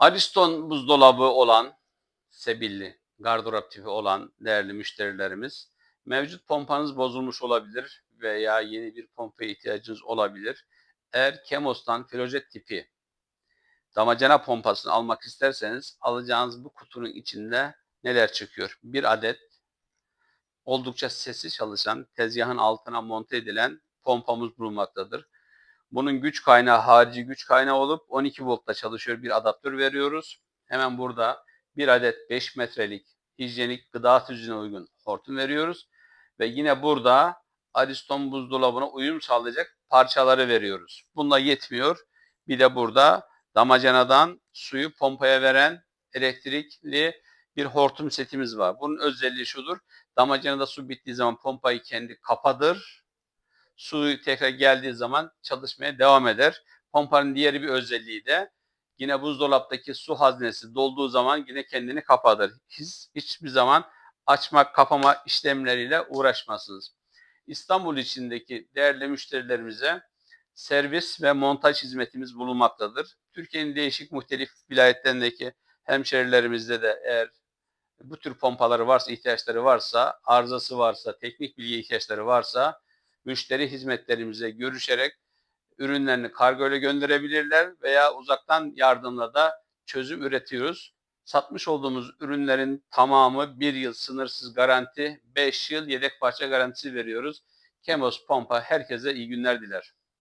Ariston buzdolabı olan, sebilli, gardırop tipi olan değerli müşterilerimiz, mevcut pompanız bozulmuş olabilir veya yeni bir pompaya ihtiyacınız olabilir. Eğer Kemos'tan filojet tipi damacana pompasını almak isterseniz alacağınız bu kutunun içinde neler çıkıyor? Bir adet oldukça sessiz çalışan tezgahın altına monte edilen pompamız bulunmaktadır. Bunun güç kaynağı harici güç kaynağı olup 12 voltta çalışıyor bir adaptör veriyoruz. Hemen burada bir adet 5 metrelik hijyenik gıda tüzüğüne uygun hortum veriyoruz. Ve yine burada Ariston buzdolabına uyum sağlayacak parçaları veriyoruz. Bununla yetmiyor. Bir de burada damacanadan suyu pompaya veren elektrikli bir hortum setimiz var. Bunun özelliği şudur. Damacanada su bittiği zaman pompayı kendi kapatır. Su tekrar geldiği zaman çalışmaya devam eder. Pompanın diğeri bir özelliği de yine buzdolaptaki su haznesi dolduğu zaman yine kendini kapatır. Hiç, hiçbir zaman açmak kapama işlemleriyle uğraşmazsınız. İstanbul içindeki değerli müşterilerimize servis ve montaj hizmetimiz bulunmaktadır. Türkiye'nin değişik muhtelif vilayetlerindeki hemşerilerimizde de eğer bu tür pompaları varsa, ihtiyaçları varsa, arızası varsa, teknik bilgi ihtiyaçları varsa müşteri hizmetlerimize görüşerek ürünlerini kargo ile gönderebilirler veya uzaktan yardımla da çözüm üretiyoruz. Satmış olduğumuz ürünlerin tamamı bir yıl sınırsız garanti, 5 yıl yedek parça garantisi veriyoruz. Kemos Pompa herkese iyi günler diler.